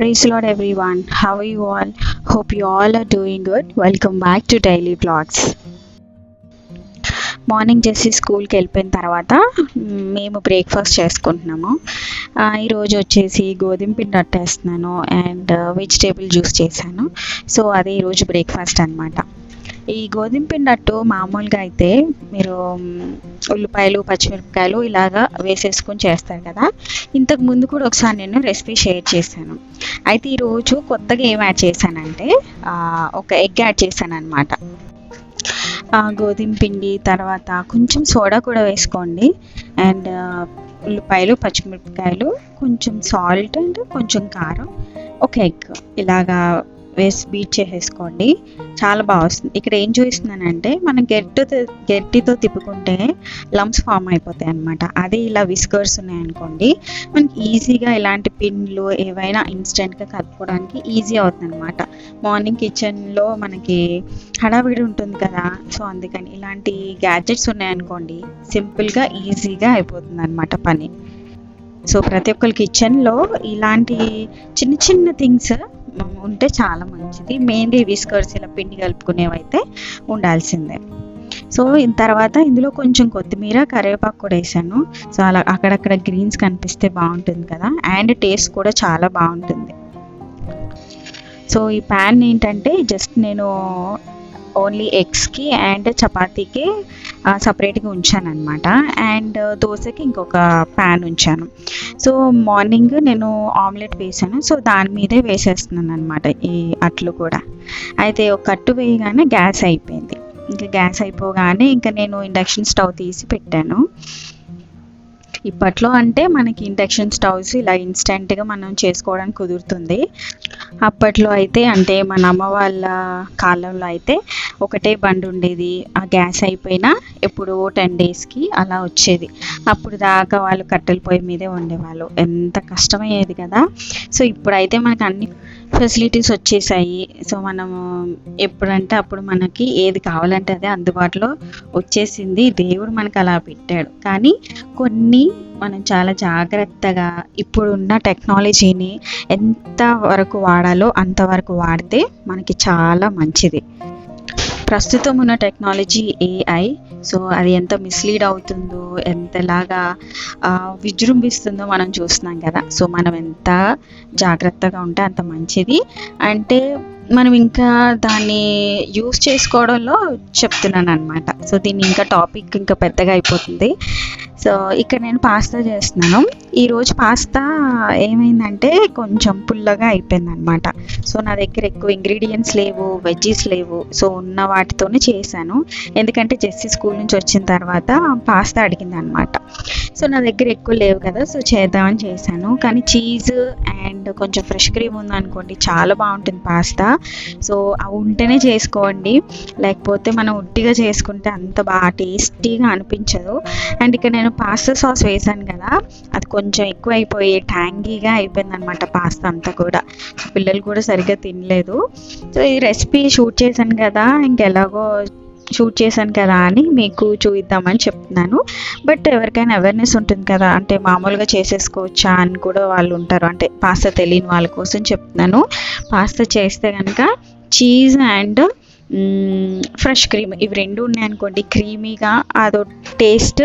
Praise Lord, everyone. How are you all? Hope you all are doing good. Welcome back to Daily Vlogs. Morning just స్కూల్కి వెళ్ళిపోయిన తర్వాత మేము breakfast చేసుకుంటున్నాము ఈరోజు వచ్చేసి గోధుమ పిండి అట్టేస్తున్నాను అండ్ వెజిటేబుల్ జ్యూస్ చేశాను సో అదే ఈరోజు బ్రేక్ఫాస్ట్ అనమాట ఈ గోధుమ పిండి అట్టు మామూలుగా అయితే మీరు ఉల్లిపాయలు పచ్చిమిరపకాయలు ఇలాగా వేసేసుకొని చేస్తారు కదా. ఇంతకు ముందు కూడా ఒకసారి నేను రెసిపీ షేర్ చేశాను. అయితే ఈరోజు కొత్తగా ఏం యాడ్ చేశానంటే ఒక ఎగ్ యాడ్ చేశాను అనమాట గోధుమ పిండి తర్వాత కొంచెం సోడా కూడా వేసుకోండి. అండ్ ఉల్లిపాయలు పచ్చిమిరపకాయలు కొంచెం సాల్ట్ అండ్ కొంచెం కారం ఒక ఎగ్ ఇలాగా వేసి బీట్ చేసేసుకోండి చాలా బాగా వస్తుంది. ఇక్కడ ఏం చూపిస్తున్నానంటే మనం గట్టితో గట్టితో తిప్పుకుంటే లమ్స్ ఫామ్ అయిపోతాయి అనమాట అదే ఇలా విస్కర్స్ ఉన్నాయనుకోండి మనకి ఈజీగా ఇలాంటి పిన్లు ఏవైనా ఇన్స్టెంట్గా కలుపుకోవడానికి ఈజీ అవుతుంది అనమాట మార్నింగ్ కిచెన్లో మనకి హడావిడి ఉంటుంది కదా సో అందుకని ఇలాంటి గ్యాడ్జెట్స్ ఉన్నాయనుకోండి సింపుల్గా ఈజీగా అయిపోతుంది అనమాట పని. సో ప్రతి ఒక్కరి కిచెన్లో ఇలాంటి చిన్న చిన్న థింగ్స్ ఉంటే చాలా మంచిది. మెయిన్లీ విస్కర్స్ ఇలా పిండి కలుపుకునేవైతే ఉండాల్సిందే. సో ఇన్ తర్వాత ఇందులో కొంచెం కొత్తిమీర కరివేపాకు కూడా వేసాను. సో అలా అక్కడక్కడ గ్రీన్స్ కనిపిస్తే బాగుంటుంది కదా. అండ్ టేస్ట్ కూడా చాలా బాగుంటుంది. సో ఈ ప్యాన్ ఏంటంటే జస్ట్ నేను ఓన్లీ ఎగ్స్కి అండ్ చపాతీకి సపరేట్గా ఉంచాను అనమాట అండ్ దోశకి ఇంకొక ప్యాన్ ఉంచాను. సో మార్నింగ్ నేను ఆమ్లెట్ వేసాను. సో దాని మీదే వేసేస్తున్నాను అనమాట ఈ అట్లు కూడా. అయితే ఒక కట్టు వేయగానే గ్యాస్ అయిపోయింది. ఇంకా గ్యాస్ అయిపోగానే ఇంకా నేను ఇండక్షన్ స్టవ్ తీసి పెట్టాను. ఇప్పట్లో అంటే మనకి ఇండక్షన్ స్టవ్స్ ఇలా ఇన్స్టెంట్గా మనం చేసుకోవడానికి కుదురుతుంది. అప్పట్లో అయితే అంటే మన అమ్మ వాళ్ళ కాలంలో అయితే ఒకటే బండి ఉండేది. ఆ గ్యాస్ అయిపోయినా ఎప్పుడో టెన్ డేస్కి అలా వచ్చేది. అప్పుడు దాకా వాళ్ళు కట్టెల పొయ్యి మీదే ఉండేవాళ్ళు. ఎంత కష్టమయ్యేది కదా. సో ఇప్పుడైతే మనకు అన్ని ఫెసిలిటీస్ వచ్చేసాయి. సో మనము ఎప్పుడంటే అప్పుడు మనకి ఏది కావాలంటే అదే అందుబాటులో వచ్చేసింది. దేవుడు మనకు అలా పెట్టాడు. కానీ కొన్ని మనం చాలా జాగ్రత్తగా ఇప్పుడున్న టెక్నాలజీని ఎంత వరకు వాడాలో అంతవరకు వాడితే మనకి చాలా మంచిది. ప్రస్తుతం ఉన్న టెక్నాలజీ ఏఐ సో అది ఎంత మిస్లీడ్ అవుతుందో ఎంతలాగా విజృంభిస్తుందో మనం చూస్తున్నాం కదా. సో మనం ఎంత జాగ్రత్తగా ఉంటే అంత మంచిది. అంటే మనం ఇంకా దాన్ని యూస్ చేసుకోవడంలో చెప్తున్నాను అనమాట సో దీన్ని ఇంకా టాపిక్ ఇంకా పెద్దగా అయిపోతుంది. సో ఇక్కడ నేను పాస్తా చేస్తున్నాను. ఈరోజు పాస్తా ఏమైందంటే కొంచెం పుల్లగా అయిపోయింది అనమాట సో నా దగ్గర ఎక్కువ ఇంగ్రీడియంట్స్ లేవు వెజ్జీస్ లేవు. సో ఉన్న వాటితోనే చేశాను. ఎందుకంటే జెస్సీ స్కూల్ నుంచి వచ్చిన తర్వాత పాస్తా అడిగింది అనమాట సో నా దగ్గర ఎక్కువ లేవు కదా సో చేద్దామని చేశాను. కానీ చీజ్ అండ్ కొంచెం ఫ్రెష్ క్రీమ్ ఉందనుకోండి చాలా బాగుంటుంది పాస్తా. సో అవి ఉంటేనే చేసుకోండి. లేకపోతే మనం ఉట్టిగా చేసుకుంటే అంత బాగా టేస్టీగా అనిపించదు. అండ్ ఇక్కడ నేను పాస్తా సాస్ వేసాను కదా అది కొంచెం ఎక్కువ అయిపోయి ట్యాంగీగా అయిపోయింది అనమాట పాస్తా అంతా కూడా. పిల్లలు కూడా సరిగ్గా తినలేదు. సో ఈ రెసిపీ షూట్ చేశాను కదా ఇంకెలాగో షూట్ చేశాను కదా అని మీకు చూపిద్దామని చెప్తున్నాను. బట్ ఎవరికైనా అవేర్నెస్ ఉంటుంది కదా అంటే మామూలుగా చేసేసుకోవచ్చా అని కూడా వాళ్ళు ఉంటారు. అంటే పాస్తా తెలియని వాళ్ళ కోసం చెప్తున్నాను. పాస్తా చేస్తే కనుక చీజ్ అండ్ ఫ్రెష్ క్రీమ్ ఇవి రెండు ఉన్నాయనుకోండి క్రీమీగా అదో టేస్ట్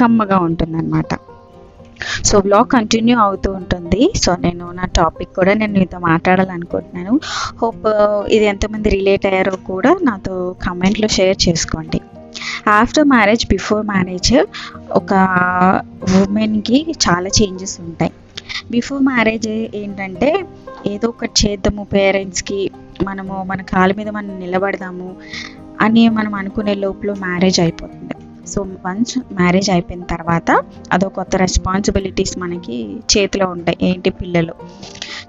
కమ్మగా ఉంటుంది అనమాట సో బ్లాగ్ కంటిన్యూ అవుతూ ఉంటుంది. సో నేను నా టాపిక్ కూడా నేను మీతో మాట్లాడాలనుకుంటున్నాను. హోప్ uh, ఇది ఎంతమంది రిలేట్ అయ్యారో కూడా నాతో కమెంట్లో షేర్ చేసుకోండి. ఆఫ్టర్ మ్యారేజ్ బిఫోర్ మ్యారేజ్ ఒక ఉమెన్కి చాలా చేంజెస్ ఉంటాయి. బిఫోర్ మ్యారేజ్ ఏంటంటే ఏదో ఒకటి చేద్దాము పేరెంట్స్కి మనము మన కాళ్ళ మీద మనం నిలబడదాము అని మనం అనుకునే లోపల మ్యారేజ్ అయిపోతుంది. సో వన్స్ మ్యారేజ్ అయిపోయిన తర్వాత అదో కొత్త రెస్పాన్సిబిలిటీస్ మనకి చేతిలో ఉంటాయి. ఏంటి? పిల్లలు.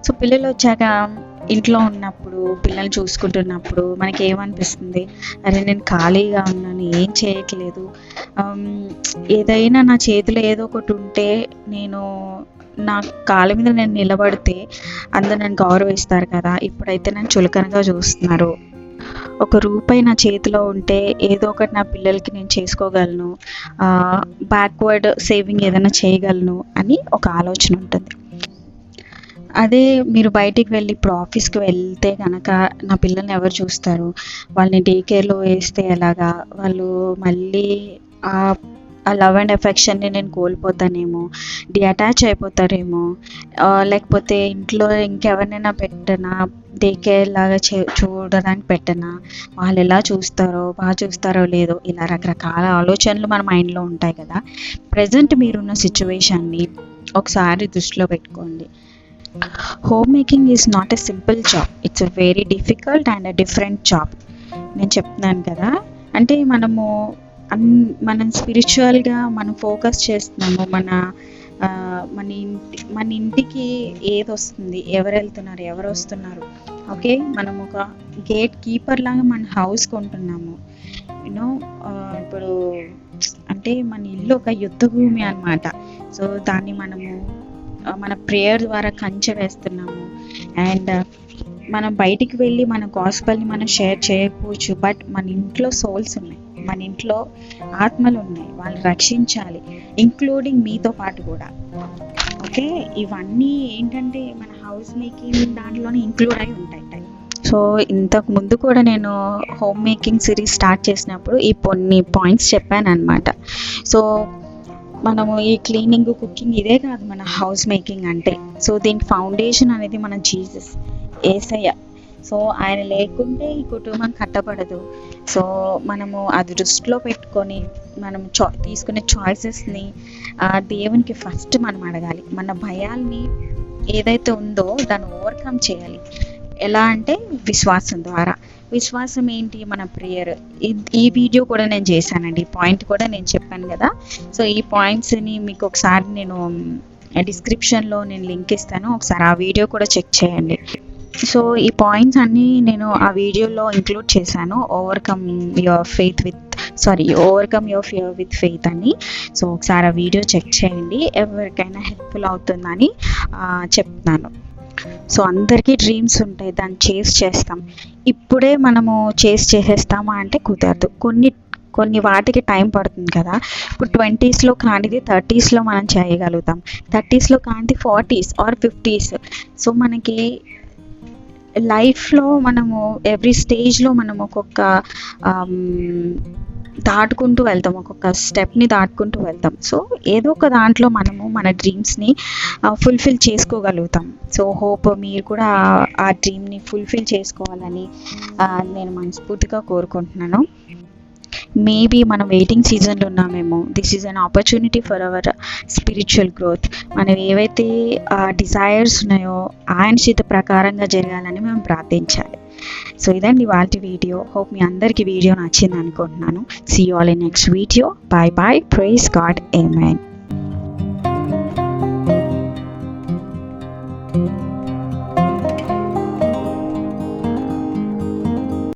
సో పిల్లలు వచ్చాక ఇంట్లో ఉన్నప్పుడు పిల్లల్ని చూసుకుంటున్నప్పుడు మనకి ఏమనిపిస్తుంది? అరే నేను ఖాళీగా ఉన్నాను ఏం చేయట్లేదు. ఏదైనా నా చేతిలో ఏదో ఒకటి ఉంటే నేను నా కాళ్ళ మీద నేను నిలబడితే అందరు నన్ను గౌరవిస్తారు కదా. ఇప్పుడైతే నన్ను చులకనగా చూస్తున్నారు. ఒక రూపాయి నా చేతిలో ఉంటే ఏదో ఒకటి నా పిల్లలకి నేను చేసుకోగలను. బ్యాక్వర్డ్ సేవింగ్ ఏదైనా చేయగలను అని ఒక ఆలోచన ఉంటుంది. అదే మీరు బయటికి వెళ్ళి ఇప్పుడు ఆఫీస్కి వెళ్తే కనుక నా పిల్లల్ని ఎవరు చూస్తారు? వాళ్ళని డే కేర్లో వేస్తే ఎలాగా? వాళ్ళు మళ్ళీ ఆ ఆ లవ్ అండ్ ఎఫెక్షన్ని నేను కోల్పోతానేమో డిఅటాచ్ అయిపోతారేమో లేకపోతే ఇంట్లో ఇంకెవరినైనా పెట్టనా డే కేర్ లాగా చే చూడడానికి పెట్టనా వాళ్ళు ఎలా చూస్తారో బాగా చూస్తారో లేదో ఇలా రకరకాల ఆలోచనలు మన మైండ్లో ఉంటాయి కదా. ప్రజెంట్ మీరున్న సిచ్యువేషన్ని ఒకసారి దృష్టిలో పెట్టుకోండి. Home making is not a simple job it's a very difficult and a different job నేను చెప్తున్నాను కదా. అంటే మనము అన్ మనం స్పిరిచువల్గా మనం ఫోకస్ చేస్తున్నాము మన మన ఇంటి మన ఇంటికి ఏది వస్తుంది ఎవరు వెళ్తున్నారు ఎవరు వస్తున్నారు ఓకే? మనం ఒక గేట్ కీపర్ లాగా మన హౌస్ కొంటున్నాము. యూనో ఇప్పుడు అంటే మన ఇల్లు ఒక యుద్ధ భూమి అన్నమాట. సో దాన్ని మనము మన ప్రేయర్ ద్వారా కంచె వేస్తున్నాము. అండ్ మనం బయటికి వెళ్ళి మన గాస్పల్ని మనం షేర్ చేయకపోవచ్చు బట్ మన ఇంట్లో సోల్స్ ఉన్నాయి. మన ఇంట్లో ఆత్మలు ఉన్నాయి. వాళ్ళు రక్షించాలి ఇంక్లూడింగ్ మీతో పాటు కూడా. ఓకే? ఇవన్నీ ఏంటంటే మన హౌస్ మేకింగ్ దాంట్లోనే ఇంక్లూడ్ అయి ఉంటాయి. సో ఇంతకు ముందు కూడా నేను హోమ్ మేకింగ్ సిరీస్ స్టార్ట్ చేసినప్పుడు ఈ కొన్ని పాయింట్స్ చెప్పాను అనమాట సో మనము ఈ క్లీనింగ్ కుకింగ్ ఇదే కాదు మన హౌస్ మేకింగ్ అంటే. సో దీని ఫౌండేషన్ అనేది మన జీసస్ ఏసయ్య సో ఆయన లేకుంటే ఈ కుటుంబం కట్టబడదు. సో మనము అది దృష్టిలో పెట్టుకొని మనం చా తీసుకునే చాయిసెస్ని దేవునికి ఫస్ట్ మనం అడగాలి. మన భయాల్ని ఏదైతే ఉందో దాన్ని ఓవర్కమ్ చేయాలి. ఎలా అంటే విశ్వాసం ద్వారా. విశ్వాసం ఏంటి? మన ప్రేయర్ ఈ వీడియో కూడా నేను చేశానండి. ఈ పాయింట్ కూడా నేను చెప్పాను కదా. సో ఈ పాయింట్స్ని మీకు ఒకసారి నేను డిస్క్రిప్షన్లో నేను లింక్ ఇస్తాను. ఒకసారి ఆ వీడియో కూడా చెక్ చేయండి. సో ఈ పాయింట్స్ అన్నీ నేను ఆ వీడియోలో ఇంక్లూడ్ చేశాను. Overcome your faith with sorry overcome your fear with faith అని. సో ఒకసారి ఆ వీడియో చెక్ చేయండి. ఎవరికైనా హెల్ప్ఫుల్ అవుతుందని చెప్తున్నాను. సో అందరికీ డ్రీమ్స్ ఉంటాయి దాన్ని చేస్ చేస్తాం. ఇప్పుడే మనము చేస్ చేసేస్తామా అంటే కుదరదు. కొన్ని కొన్ని వాటికి టైం పడుతుంది కదా. ఇప్పుడు ట్వంటీస్లో కానిది థర్టీస్లో మనం చేయగలుగుతాం. థర్టీస్లో కానిది ఫార్టీస్ ఆర్ ఫిఫ్టీస్ సో మనకి లైఫ్లో మనము ఎవ్రీ స్టేజ్లో మనం ఒక్కొక్క um, దాటుకుంటూ వెళ్తాం. ఒక్కొక్క స్టెప్ని దాటుకుంటూ వెళ్తాం. సో ఏదో ఒక దాంట్లో మనము మన డ్రీమ్స్ని ఫుల్ఫిల్ చేసుకోగలుగుతాం. సో హోప్ మీరు కూడా ఆ- డ్రీమ్ని ఫుల్ఫిల్ చేసుకోవాలని నేను మనస్ఫూర్తిగా కోరుకుంటున్నాను. మేబీ మనం వెయిటింగ్ సీజన్లో ఉన్నామేమో. This is an opportunity for our spiritual growth మనం ఏవైతే డిజైర్స్ ఉన్నాయో ఆయన చేత ప్రకారంగా జరగాలని మేము ప్రార్థించాలి. సో ఇదండి వాళ్ళ వీడియో. హోప్ మీ అందరికీ వీడియో నచ్చింది అనుకుంటున్నాను. See all in next video bye bye praise God ఏమైన్